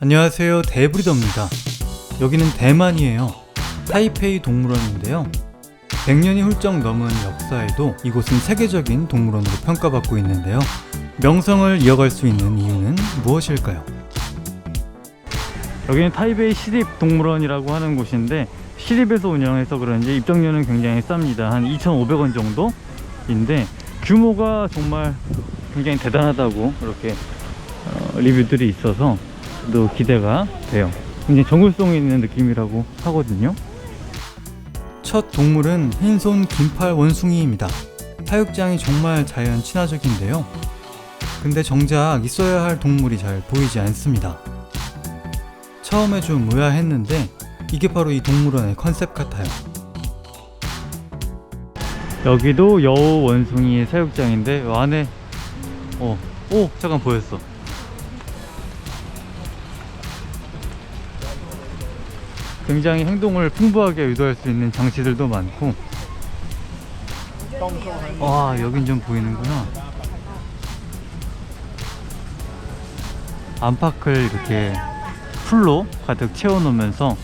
안녕하세요. 대브리더입니다. 여기는 대만이에요. 타이페이 동물원인데요. 100년이 훌쩍 넘은 역사에도 이곳은 세계적인 동물원으로 평가받고 있는데요. 명성을 이어갈 수 있는 이유는 무엇일까요? 여기는 타이베이 시립 동물원이라고 하는 곳인데 시립에서 운영해서 그런지 입장료는 굉장히 쌉니다. 한 2,500원 정도인데 규모가 정말 굉장히 대단하다고 이렇게 어, 리뷰들이 있어서 또 기대가 돼요. 굉장히 정글성 있는 느낌이라고 하거든요. 첫 동물은 흰손 긴팔 원숭이입니다. 사육장이 정말 자연 친화적인데요. 근데 정작 있어야 할 동물이 잘 보이지 않습니다. 처음에 좀 의아했는데 이게 바로 이 동물원의 컨셉 같아요. 여기도 여우 원숭이 사육장인데 요 안에 어, 오 잠깐 보였어. 굉장히 행동을 풍부하게 유도할 수 있는 장치들도 많고. 와 여긴 좀 보이는구나. 안팎을 이렇게 풀로 가득 채워놓으면서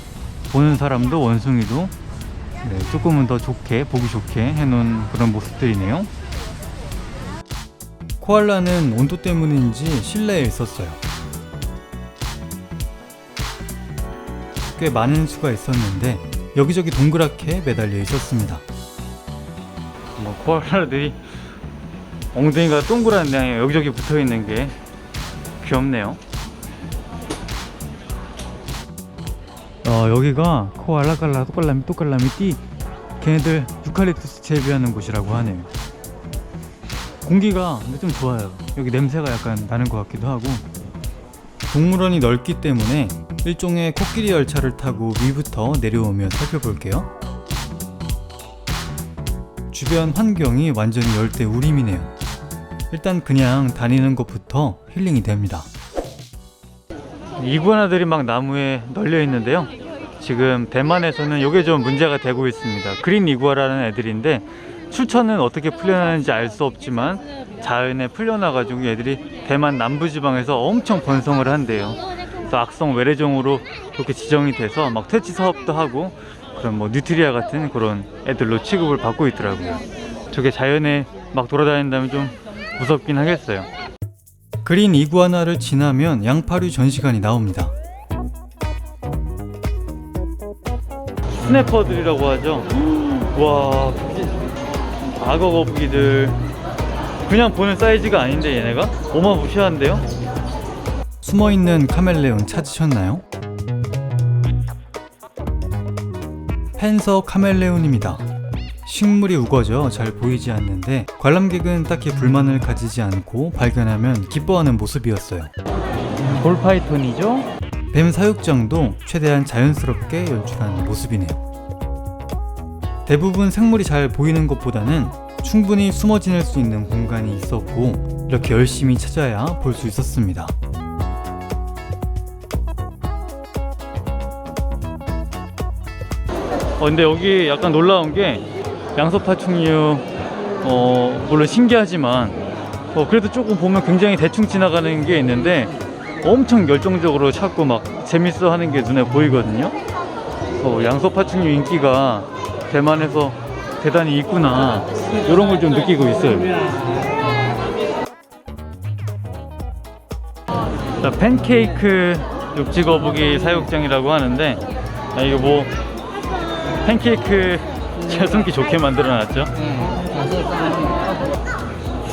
보는 사람도 원숭이도 네, 조금은 더 좋게 보기 좋게 해놓은 그런 모습들이네요. 코알라는 온도 때문인지 실내에 있었어요 꽤 많은 수가 있었는데 여기저기 동그랗게 매달려 있었습니다. 뭐 코알라들이 엉덩이가 동그란데 여기저기 붙어 있는 게 귀엽네요. 어, 여기가 코알라 깔라 똑깔라미 똑깔라미 띠 걔네들 유칼립투스 재배하는 곳이라고 하네요. 공기가 근데 좀 좋아요. 여기 냄새가 약간 나는 것 같기도 하고 동물원이 넓기 때문에 일종의 코끼리 열차를 타고 위부터 내려오며 살펴볼게요. 주변 환경이 완전히 열대 우림이네요. 일단 그냥 다니는 것부터 힐링이 됩니다. 이구아나들이 막 나무에 널려 있는데요. 지금 대만에서는 이게 좀 문제가 되고 있습니다. 그린 이구아라는 애들인데 출처는 어떻게 풀려나는지 알 수 없지만 자연에 풀려나가지고 얘들이 대만 남부지방에서 엄청 번성을 한대요. 그래서 악성 외래종으로 그렇게 지정이 돼서 막 퇴치 사업도 하고 그런 뭐 뉴트리아 같은 그런 애들로 취급을 받고 있더라고요. 저게 자연에 막 돌아다닌다면 좀 무섭긴 하겠어요. 그린 이구아나를 지나면 양파류 전시관이 나옵니다. 스네퍼들이라고 하죠. 와, 악어 거북이들 그냥 보는 사이즈가 아닌데 얘네가 어마무시한데요? 숨어있는 카멜레온 찾으셨나요? 펜서 카멜레온입니다. 식물이 우거져 잘 보이지 않는데 관람객은 딱히 불만을 가지지 않고 발견하면 기뻐하는 모습이었어요. 볼파이톤이죠? 뱀 사육장도 최대한 자연스럽게 연출한 모습이네요. 대부분 생물이 잘 보이는 것보다는 충분히 숨어 지낼 수 있는 공간이 있었고 이렇게 열심히 찾아야 볼 수 있었습니다. 어, 근데 여기 약간 놀라운 게 양서파충류 어, 물론 신기하지만 어, 그래도 조금 보면 굉장히 대충 지나가는 게 있는데 엄청 열정적으로 찾고 막 재밌어 하는 게 눈에 보이거든요. 어, 양서파충류 인기가 대만에서 대단히 있구나 이런 걸 좀 느끼고 있어요. 자, 팬케이크 육지거북이 사육장이라고 하는데 아, 이거 뭐 팬케이크 채송기 좋게 만들어놨죠.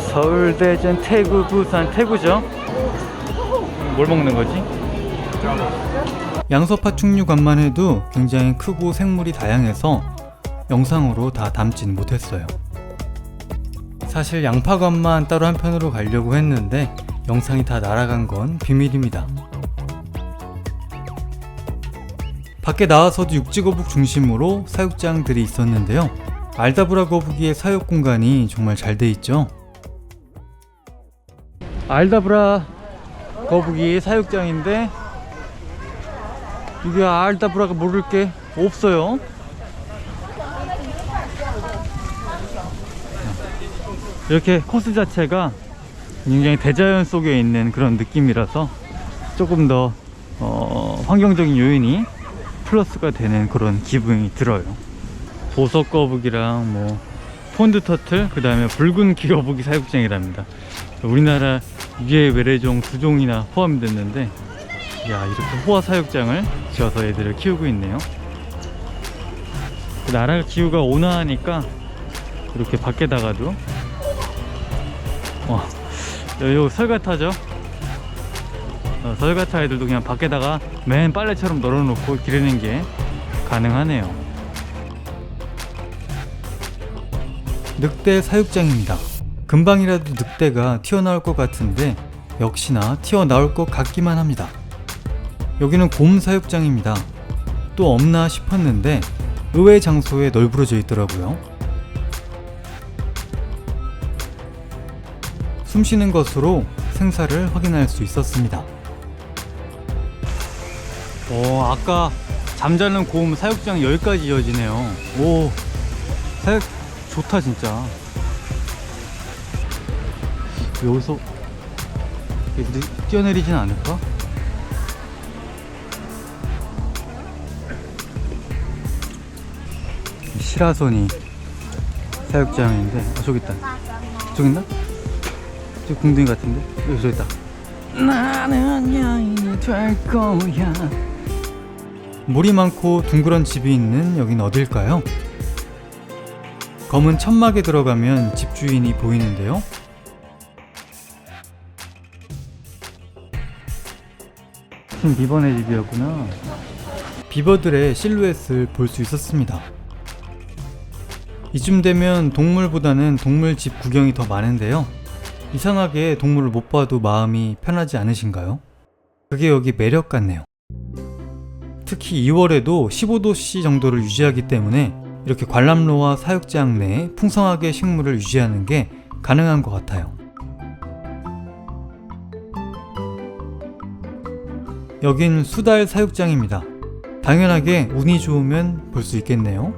서울, 대전, 태구, 부산, 태구죠. 뭘 먹는 거지? 양서파 충류관만 해도 굉장히 크고 생물이 다양해서 영상으로 다 담진 못했어요. 사실 양파관만 따로 한편으로 가려고 했는데 영상이 다 날아간 건 비밀입니다. 밖에 나와서도 육지거북 중심으로 사육장들이 있었는데요. 알다브라 거북이의 사육 공간이 정말 잘 돼 있죠. 알다브라 거북이 사육장인데 이게 알다브라가 모를 게 없어요. 이렇게 코스 자체가 굉장히 대자연 속에 있는 그런 느낌이라서 조금 더 어, 환경적인 요인이 플러스가 되는 그런 기분이 들어요. 보석 거북이랑 뭐 폰드 터틀 그 다음에 붉은 기거북이 사육장이랍니다. 우리나라 유해 외래종 두 종이나 포함됐는데 야 이렇게 호화 사육장을 지어서 애들을 키우고 있네요. 그 나라 기후가 온화하니까 이렇게 밖에다가도 와 여기 설가타죠. 어, 설가타 애들도 그냥 밖에다가 맨 빨래처럼 널어놓고 기르는 게 가능하네요. 늑대 사육장입니다. 금방이라도 늑대가 튀어나올 것 같은데 역시나 튀어나올 것 같기만 합니다. 여기는 곰 사육장입니다. 또 없나 싶었는데 의외의 장소에 널브러져 있더라고요. 숨 쉬는 것으로 생사를 확인할 수 있었습니다. 오, 아까 잠자는 곰 사육장 여기까지 이어지네요. 오, 사육 좋다 진짜. 여기서 뛰어내리진 않을까? 시라소니 사육장인데 아 저기 있다 저기 있나? 저기 궁둥이 같은데? 여기 저기 있다 나는 여인이 될 거야 물이 많고 둥그런 집이 있는 여긴 어딜까요? 검은 천막에 들어가면 집주인이 보이는데요 신 비번의 집이었구나 비버들의 실루엣을 볼 수 있었습니다 이쯤 되면 동물보다는 동물집 구경이 더 많은데요. 이상하게 동물을 못 봐도 마음이 편하지 않으신가요? 그게 여기 매력 같네요. 특히 2월에도 15도씨 정도를 유지하기 때문에 이렇게 관람로와 사육장 내에 풍성하게 식물을 유지하는 게 가능한 것 같아요. 여긴 수달 사육장입니다. 당연하게 운이 좋으면 볼 수 있겠네요.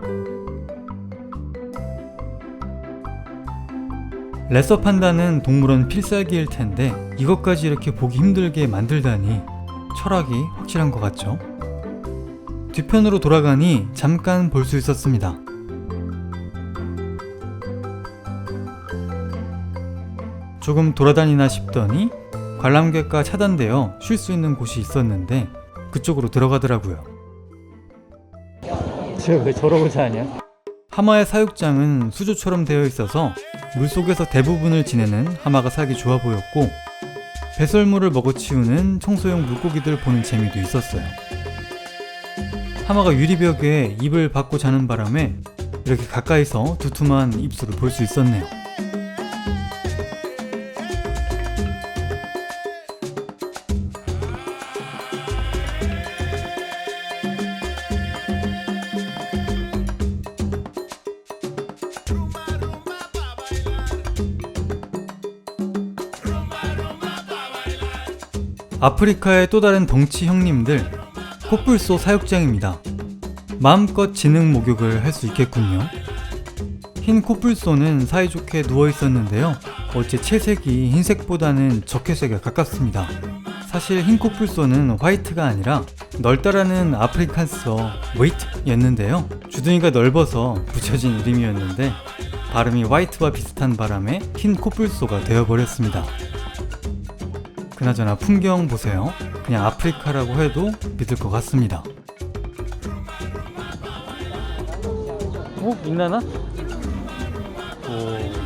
레서 판다는 동물원 필살기일 텐데 이것까지 이렇게 보기 힘들게 만들다니 철학이 확실한 것 같죠? 뒤편으로 돌아가니 잠깐 볼 수 있었습니다. 조금 돌아다니나 싶더니 관람객과 차단되어 쉴 수 있는 곳이 있었는데 그쪽으로 들어가더라고요. 제가 왜 저러고 자냐? 하마의 사육장은 수조처럼 되어 있어서 물속에서 대부분을 지내는 하마가 살기 좋아 보였고 배설물을 먹어치우는 청소용 물고기들 보는 재미도 있었어요. 하마가 유리벽에 입을 받고 자는 바람에 이렇게 가까이서 두툼한 입술을 볼 수 있었네요. 아프리카의 또 다른 덩치 형님들 코뿔소 사육장입니다. 마음껏 지능 목욕을 할 수 있겠군요. 흰 코뿔소는 사이좋게 누워 있었는데요. 어째 채색이 흰색보다는 적회색에 가깝습니다. 사실 흰 코뿔소는 화이트가 아니라 넓다라는 아프리칸스어 웨이트였는데요. 주둥이가 넓어서 붙여진 이름이었는데 발음이 화이트와 비슷한 바람에 흰 코뿔소가 되어버렸습니다. 그나저나 풍경 보세요. 그냥 아프리카라고 해도 믿을 것 같습니다. 어? 있나나? 오.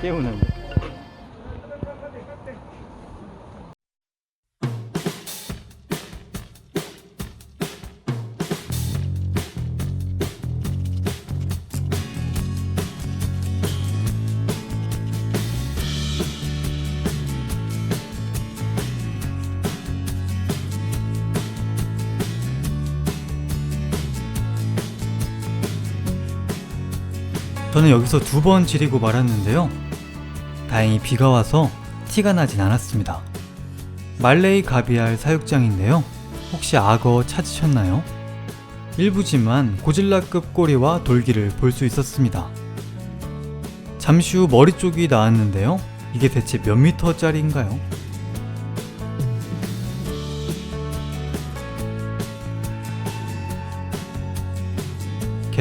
깨우는 저는 여기서 두 번 지리고 말았는데요. 다행히 비가 와서 티가 나진 않았습니다. 말레이 가비알 사육장인데요. 혹시 악어 찾으셨나요? 일부지만 고질라급 꼬리와 돌기를 볼 수 있었습니다. 잠시 후 머리 쪽이 나왔는데요. 이게 대체 몇 미터짜리인가요?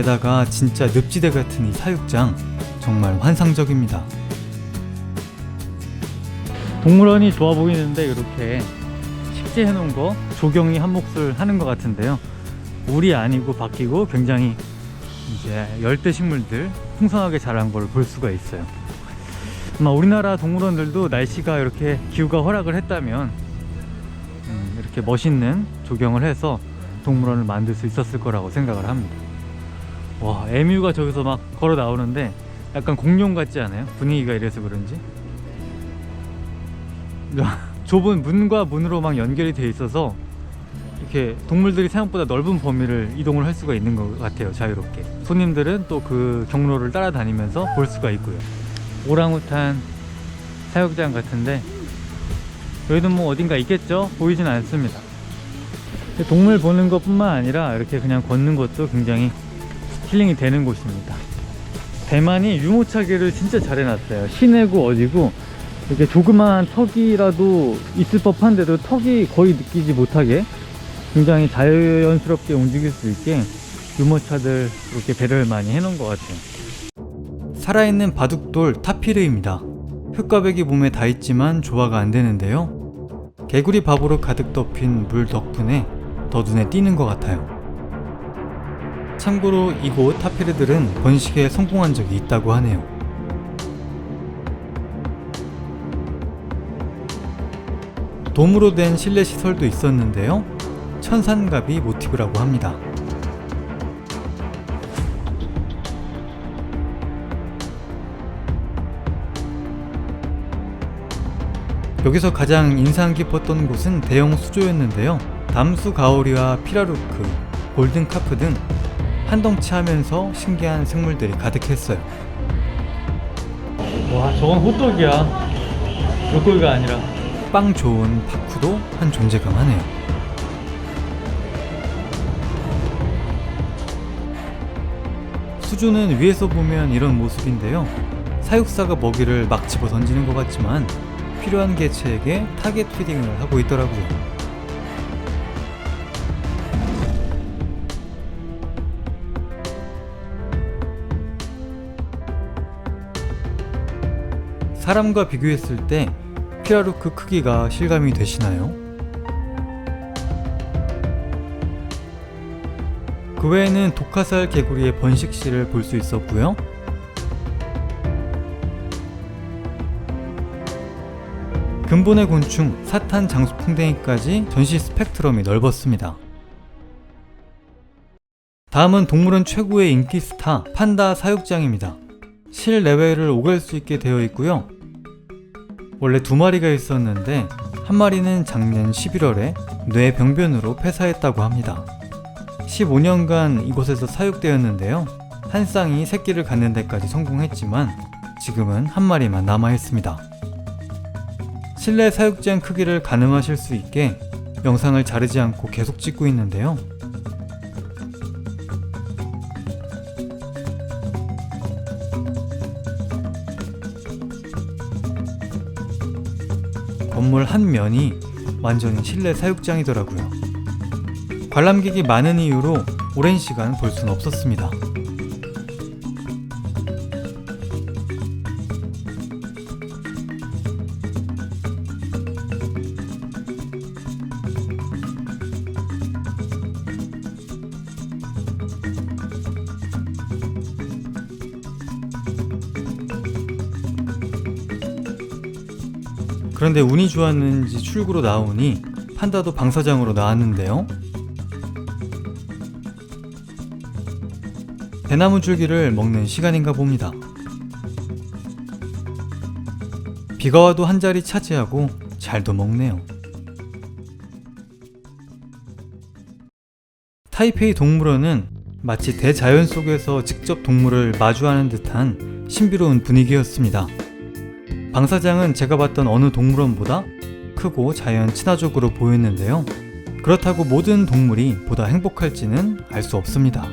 게다가 진짜 늪지대 같은 이 사육장 정말 환상적입니다. 동물원이 좋아 보이는데 이렇게 식재 해 놓은 거 조경이 한 몫을 하는 것 같은데요. 물이 아니고 바뀌고 굉장히 이제 열대 식물들 풍성하게 자란 걸 볼 수가 있어요. 아마 우리나라 동물원들도 날씨가 이렇게 기후가 허락을 했다면 음, 이렇게 멋있는 조경을 해서 동물원을 만들 수 있었을 거라고 생각을 합니다. 와, 에뮤가 저기서 막 걸어 나오는데 약간 공룡 같지 않아요? 분위기가 이래서 그런지. 좁은 문과 문으로 막 연결이 돼 있어서 이렇게 동물들이 생각보다 넓은 범위를 이동을 할 수가 있는 것 같아요 자유롭게 손님들은 또 그 경로를 따라다니면서 볼 수가 있고요 오랑우탄 사육장 같은데 여기도 뭐 어딘가 있겠죠 보이진 않습니다 동물 보는 것 뿐만 아니라 이렇게 그냥 걷는 것도 굉장히 힐링이 되는 곳입니다 대만이 유모차기를 진짜 잘 해놨어요 시내고 어디고 이렇게 조그마한 턱이라도 있을 법한데도 턱이 거의 느끼지 못하게 굉장히 자연스럽게 움직일 수 있게 유모차들 이렇게 배려를 많이 해놓은 것 같아요. 살아있는 바둑돌 타피르입니다. 흙과백이 몸에 다 있지만 조화가 안 되는데요. 개구리 밥으로 가득 덮인 물 덕분에 더 눈에 띄는 것 같아요. 참고로 이곳 타피르들은 번식에 성공한 적이 있다고 하네요. 돔으로 된 실내 시설도 있었는데요. 천산갑이 모티브라고 합니다. 여기서 가장 인상 깊었던 곳은 대형 수조였는데요. 담수 가오리와 피라루크, 골든 카프 등 한덩치 하면서 신기한 생물들이 가득했어요. 와 저건 호떡이야. 물고기가 아니라. 빵 좋은 파쿠도 한 존재감 하네요. 수조는 위에서 보면 이런 모습인데요. 사육사가 먹이를 막 집어 던지는 것 같지만 필요한 개체에게 타겟 피딩을 하고 있더라고요. 사람과 비교했을 때 피라루크 크기가 실감이 되시나요? 그 외에는 독화살 개구리의 번식실을 볼수 있었고요. 근본의 곤충, 사탄 장수풍뎅이까지 전시 스펙트럼이 넓었습니다. 다음은 동물원 최고의 인기 스타 판다 사육장입니다. 실내외를 오갈 수 있게 되어 있고요. 원래 두 마리가 있었는데 한 마리는 작년 11월에 뇌병변으로 폐사했다고 합니다. 15년간 이곳에서 사육되었는데요. 한 쌍이 새끼를 갖는 데까지 성공했지만 지금은 한 마리만 남아 있습니다. 실내 사육장 크기를 가늠하실 수 있게 영상을 자르지 않고 계속 찍고 있는데요. 건물 한 면이 완전히 실내 사육장이더라고요. 관람객이 많은 이유로 오랜 시간 볼 수는 없었습니다. 그런데 운이 좋았는지 출구로 나오니 판다도 방사장으로 나왔는데요. 대나무 줄기를 먹는 시간인가 봅니다. 비가 와도 한 자리 차지하고 잘도 먹네요. 타이페이 동물원은 마치 대자연 속에서 직접 동물을 마주하는 듯한 신비로운 분위기였습니다. 방사장은 제가 봤던 어느 동물원보다 크고 자연 친화적으로 보였는데요. 그렇다고 모든 동물이 보다 행복할지는 알 수 없습니다.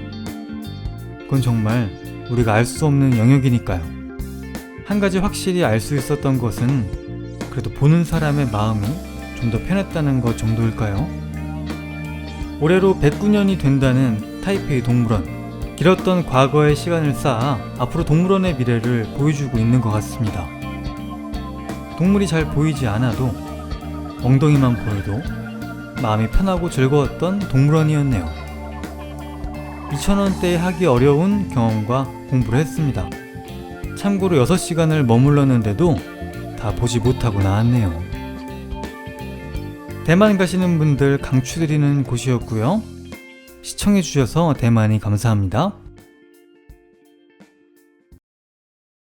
그건 정말 우리가 알 수 없는 영역이니까요. 한 가지 확실히 알 수 있었던 것은 그래도 보는 사람의 마음이 좀 더 편했다는 것 정도일까요? 올해로 109년이 된다는 타이페이 동물원. 길었던 과거의 시간을 쌓아 앞으로 동물원의 미래를 보여주고 있는 것 같습니다. 동물이 잘 보이지 않아도 엉덩이만 보여도 마음이 편하고 즐거웠던 동물원이었네요. 2,000원대에 하기 어려운 경험과 공부를 했습니다. 참고로 6시간을 머물렀는데도 다 보지 못하고 나왔네요. 대만 가시는 분들 강추드리는 곳이었고요. 시청해주셔서 대만이 감사합니다.